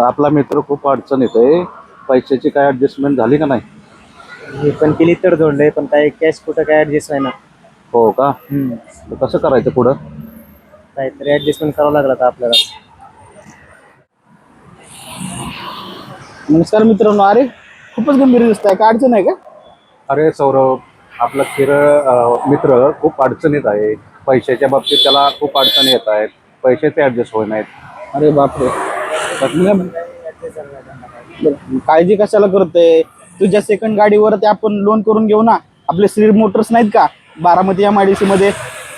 आपला मित्र खूप अडचण येतोय. पैशाची काय ऍडजस्टमेंट झाली का नाही? हे पण केली तर जोडलंय पण काय कॅश कुठं काय ऍडजस्ट व्हायना हो का? तर कसं करायचं पुढं? काहीतरी ऍडजस्टमेंट करावं लागलं आता आपल्याला. नमस्कार मित्रांनो अरे खूपच गंभीर दिसत आहे. काय अडचण आहे का? अरे सौरभ आपला खिर अं, मित्र खूप अडचणीत आहे. पैशाच्या बाबतीत त्याला खूप अडचणी येत आहेत. पैशाचे ऍडजस्ट होत नाहीत अरे बापरे. बरं, काळजी कशाला करतोय? तुझ्या सेकंड गाडीवर ते आपण लोन करून घेऊ ना. आपले श्री मोटर्स नाहीत का? Baramati M I D C मध्ये.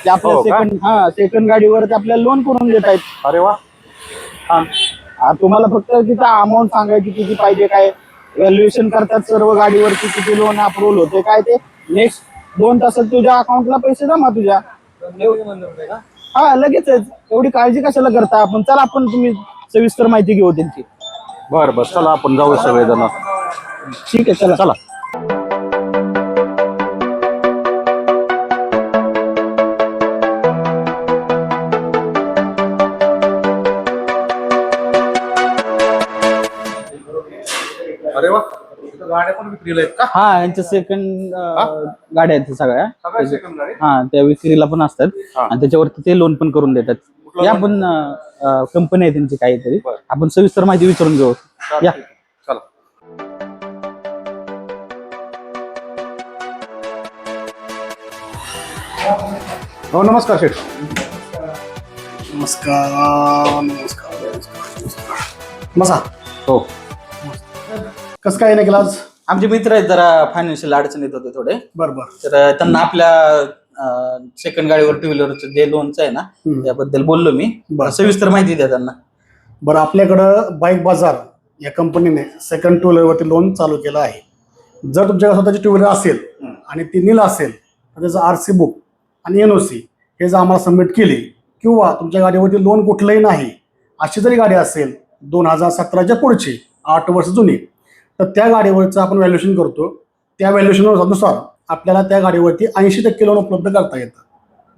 ते आपल्या हो का? सेकंड हा सेकंड गाडीवर ते आपल्याला लोन करून देत आहेत. अरे वा. छान. हा, तुम्हाला फक्त तिथं अमाऊंट सांगायची किती पाहिजे काय व्हॅल्युएशन करतात सर्व गाडीवरती किती लोन अप्रुव्हल होते काय ते. नेक्स्ट दोन तासात तुझ्या अकाउंटला पैसे जमा तुझ्या. हा लगेचच. एवढी काळजी कशाला करता आपण? चला आपण तुम्ही सविस्तर माहिती घेऊ त्यांची. बरं बरं. चला आपण जाऊ सगळेजण. ठीक आहे चला. चला. अरे वा. गाड्या पण विक्रीला आहेत का? हा यांच्या सेकंड गाड्या आहेत सगळ्या. सगळ्या सेकंड गाडी हा त्या विक्रीला पण असतात. हा. आणि त्याच्यावरती ते लोन पण करून देतात. या पण कंपनी आहे त्यांची काहीतरी. बरं. आपण सविस्तर माहिती विचारून घेऊ. या. चला. हो नमस्कार शेठ. नमस्कार नमस्कार नमस्कार बसा. हो. कसं काय नाही केलं आज? आमचे मित्र आहेत जरा फायनान्शियल अडचणीत होते थोडे. बरं बरं. तर त्यांना आपल्या सेकंड गाडीवर टू व्हीलरचं जे लोनचं आहे ना. त्याबद्दल बोललो मी. बरं. सविस्तर माहिती द्या त्यांना. बरं आपल्याकडं बाईक बाजार या कंपनीने सेकंड टू व्हीलरवरती लोन चालू केलं आहे. जर तुमच्याकडे स्वतःची टू व्हीलर असेल आणि ती नील असेल तर त्याचं आर सी बुक आणि एन ओ सी हे जर आम्हाला सबमिट केली किंवा तुमच्या गाडीवरती लोन कुठलंही नाही अशी जरी गाडी असेल दोन हजार सतराच्या पुढची आठ वर्ष जुनी तर त्या गाडीवरचं आपण व्हॅल्युएशन करतो. त्या व्हॅल्युएशननुसार आपल्याला त्या गाडीवरती ऐंशी टक्के लोन उपलब्ध करता येतं.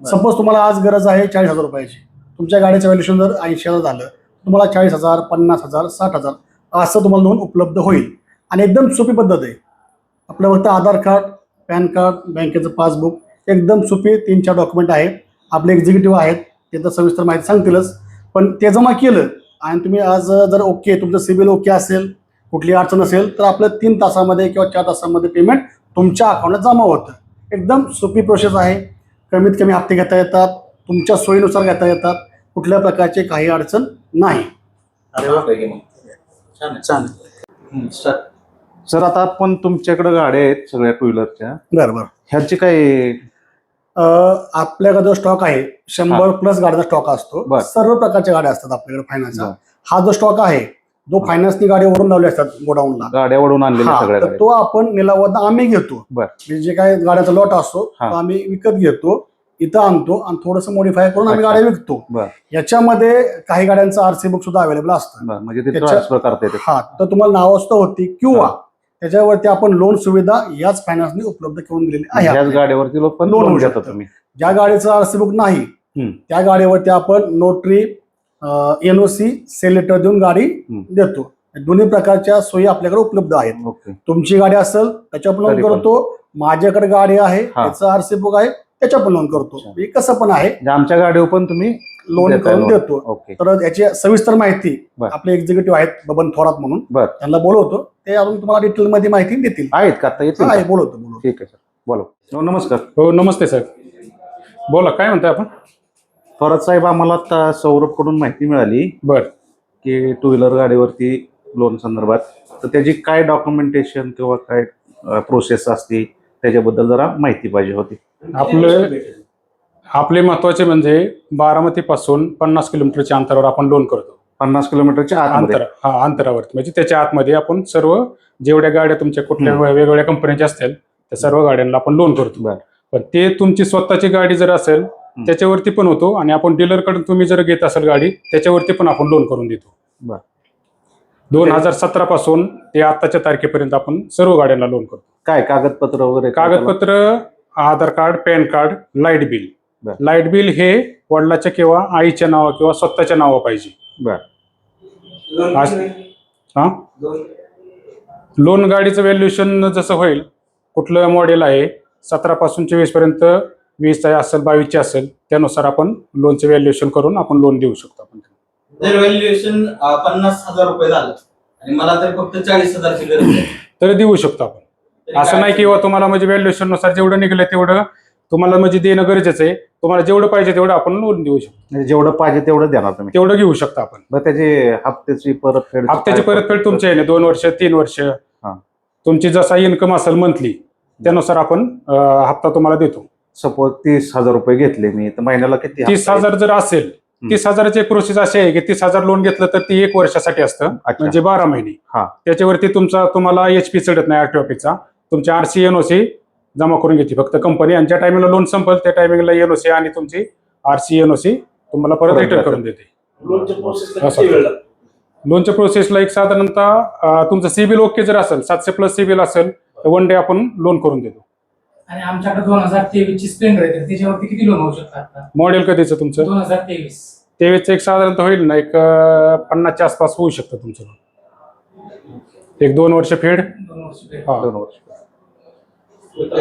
सपोज तुम्हाला आज गरज आहे चाळीस हजार रुपयाची. तुमच्या गाडीचं व्हॅल्युएशन जर ऐंशी हजार झालं तुम्हाला चाळीस हजार पन्नास हजार साठ हजार असं तुम्हाला लोन उपलब्ध होईल. आणि एकदम सोपी पद्धत आहे. आपलं फक्त आधार कार्ड पॅन कार्ड बँकेचं पासबुक एकदम सोपी तीन चार डॉक्युमेंट आहेत. आपले एक्झिक्युटिव्ह आहेत ते तर सविस्तर माहिती सांगतीलच. पण ते जमा केलं आणि तुम्ही आज जर ओके तुमचं सिबिल ओके असेल कुठली अडचण असेल तर आपलं तीन तासामध्ये किंवा चार तासामध्ये पेमेंट तुमच्या अकाउंटला जमा होतं. एकदम सोपी प्रोसेस आहे. कमीत कमी हप्ते घेता येतात. तुमच्या सोयीनुसार घेता येतात. कुठल्या प्रकारची काही अडचण नाही. अरे वा छान सर आता आपण तुमच्याकडे गाड्या आहेत सगळ्या टू व्हीलरच्या बरं बरं. ह्याची काय अं, आपल्याकडे जो स्टॉक आहे शंभर प्लस गाड्यांचा स्टॉक असतो. बर. सर्व प्रकारच्या गाड्या असतात आपल्याकडे फायनान्सचा बर. हा जो स्टॉक आहे जो फायनान्सनी गाडी ओढून लावली असतात गोडाऊनला गाड्या वडून आणलेल्या हा, सगळ्या तर गाड्या तो आपण निलावात आम्ही घेतो बर. म्हणजे जे काय गाड्याचा लॉट असतो हा. तो आम्ही विकत घेतो इथं आणतो आणि थोडंसं मॉडिफाय करून आम्ही अच्छा. गाड्या विकतो बर याच्यामध्ये काही गाड्यांचं आरसी बुक सुद्धा अवेलेबल असतं बर म्हणजे ते त्याच्या- ट्रान्सफर करता येते हा तर तुम्हाला नाव असतं होती किंवा त्याच्यावरती आपण लोन सुविधा याच फायनान्सने उपलब्ध करून दिलेली आहे गाड्यावरती लोक पण लोन लोन होऊ घेता शकतं. तुम्ही ज्या गाडीचं आरसी बुक नाही हम्म. त्या गाडीवरती आपण नोटरी एनओसी सेल लेटर देऊन गाडी. देतो. दोन्ही प्रकारच्या सोयी आपल्याकडे उपलब्ध आहेत. तुमची गाडी असेल त्याच्यावर लोन. करतो. माझ्याकडे गाडी आहे हा. त्याचं आरसी बुक आहे त्याच्या पण लोन करतो. कसं पण आहे. म्हणजे आमच्या गाडीवर पण तुम्ही लोन करून. देतो. ओके. तर याची सविस्तर माहिती. आपले एक्झिक्युटिव्ह आहेत बबन थोरात म्हणून. बर. त्यांना बोलवतो. ते अजून तुम्हाला डिटेल मध्ये माहिती देतील. आहेत का? आता बोलवतो बोलवतो. ठीक आहे सर बोला. हो नमस्कार. हो नमस्ते साहेब बोला काय म्हणताय आपण? थोरात साहेब आम्हाला आता सौरभकडून माहिती मिळाली बर. की टू व्हीलर गाडीवरती लोन संदर्भात. तर त्याची काय डॉक्युमेंटेशन किंवा काय प्रोसेस असते त्याच्याबद्दल जरा माहिती पाहिजे होती. आपलं आपले महत्त्वाचे म्हणजे बारामतीपासून पन्नास किलोमीटरच्या अंतरावर आपण लोन करतो. पन्नास किलोमीटरच्या अंतर हा अंतरावरती. म्हणजे त्याच्या आतमध्ये आपण सर्व जेवढ्या गाड्या तुमच्या कुठल्या वेगवेगळ्या कंपन्याच्या असतील त्या सर्व गाड्यांना आपण लोन करतो. पण ते तुमची स्वतःची गाडी जर असेल त्याच्यावरती पण होतो आणि आपण डीलरकडून तुम्ही जर घेत असाल गाडी त्याच्यावरती पण आपण लोन करून देतो. बर. दोन हजार सतरा पासून ते आताच्या तारखेपर्यंत आपण सर्व गाड्यांना लोन करतो. काय कागदपत्र वगैरे कागदपत्र Aadhaar card PAN card light bill. Light bill हे वडिलाच्या किंवा आईच्या नावा किंवा स्वतःच्या नावा पाहिजे. हा? लोन गाडीचं व्हॅल्युएशन जसं होईल कुठलं मॉडेल आहे सतरा पासून चोवीसपर्यंत वीस असेल बावीसचे असेल त्यानुसार आपण लोनचं व्हॅल्युएशन करून आपण लोन देऊ शकतो आपण. जर व्हॅल्युएशन पन्नास हजार रुपये झालं. आणि मला तर फक्त चाळीस हजारची गरज आहे. तर देऊ शकतो आपण. तरी असं नाही की बुवा तुम्हाला म्हणजे व्हॅल्युएशननुसार जेवढं निघलं तेवढं तुम्हाला म्हणजे देणं गरजेचं आहे. तुम्हाला जेवढं पाहिजे तेवढं आपण लोन देऊ शकतो. म्हणजे जेवढं पाहिजे तेवढं देणार तुम्ही. तेवढं घेऊ शकता आपण. मग त्याची हप्त्याची परतफेड हप्त्याची परतफेड तुमची आहे ना दोन वर्ष तीन वर्ष. तुमची जसा इन्कम असेल मंथली त्यानुसार आपण हप्ता तुम्हाला देतो. सपोज तीस हजार रुपये घेतले मी तर महिन्याला किती तीस हजार जर असेल तीस हजाराची एक प्रोसेस अशी आहे की तीस हजार लोन घेतलं तर ती एक वर्षासाठी असतं. म्हणजे बारा महिने. हा. त्याच्यावरती तुमचा तुम्हाला एच पी चढत नाही आरटीओ ऑफिसचा तुमची आरसी एनओसी जमा करून घेते फक्त कंपनी आणि ज्या टायमिंगला लोन संपल त्या टायमिंगला एनओसी आणि तुमची आरसी एनओसी तुम्हाला परत रिटर्न. करून देते. लोनच्या प्रोसेसला एक साधारणतः तुमचं सिबिल ओके जर असेल सातशे प्लस सिबिल असेल तर वन डे आपण लोन करून देतो. आणि आमच्याकडे दोन हजार तेवीस ची स्प्लेंडर आहे तर त्याच्यावरती किती लोन होऊ शकतं आता मॉडेल कधीचं तुमचं दोन हजार तेवीस तेवीसचं एक साधारणतः होईल ना एक अं, पन्नासच्या आसपास होऊ शकतं तुमचं loan. एक दोन वर्ष फेड दोन वर्ष. हा. दोन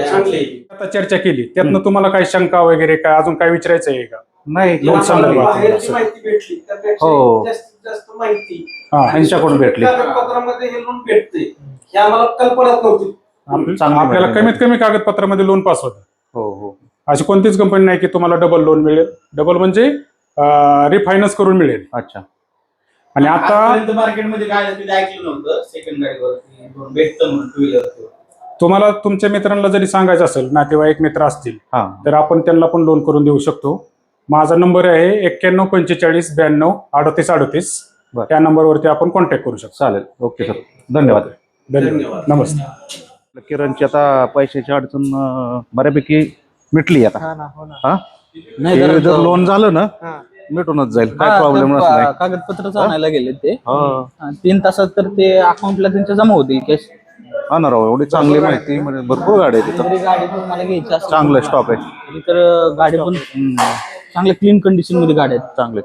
चांगली. आता चर्चा केली त्यातनं तुम्हाला काही शंका वगैरे काय अजून काय विचारायचं आहे का नाही लोन संदर्भात. बाहेरची माहिती भेटली त्यापेक्षा हो. जास्तीत जास्त माहिती हा यांच्याकडून भेटली कागदपत्रामध्ये हे लोन भेटते हे आम्हाला कल्पनाच नव्हती चांगली आपल्याला कमीत कमी कागदपत्रामध्ये लोन पास होतं. हो हो. अशी कोणतीच कंपनी नाही की तुम्हाला डबल लोन मिळेल. डबल म्हणजे रिफायनान्स करून मिळेल. अच्छा. आणि आता मार्केटमध्ये काय ऐकलं नव्हतं. सेकंड गाडीवरती लोन भेटतं म्हणून टू व्हीलर तुम्हाला तुमच्या मित्रांना जरी सांगायचं असेल नातेवाईक मित्र असतील हा. तर आपण त्यांना पण लोन करून देऊ शकतो. माझा नंबर आहे एक्क्याण्णव पंचेचाळीस ब्याण्णव अडतीस अडतीस. बरं. त्या नंबरवरती आपण कॉन्टॅक्ट करू शकतो. चालेल. ओके सर धन्यवाद. धन्यवाद. धन्यवाद. नमस्ते. किरणची आता पैशाची अडचण अं, बऱ्यापैकी मिटली आता. हा ना हो ना. हा? नाही हे तर जर लोन झालं ना हा. मिटूनच जाईल. हा, काय तर प्रॉब्लेम का- नसणार. कागदपत्रच आणायला गेले ते. हा. हा, तीन तासात तर ते अकाउंटला त्यांच्या जमा होतील कॅश हा ना राव एवढी चांगली माहिती म्हणजे भरपूर गाड्या आहेत तिथं गाडी पण मला घ्यायची असली चांगलं स्टॉक आहे. तरी तर गाडी पण चांगल्या क्लीन कंडिशनमध्ये गाड्या आहेत. चांगले.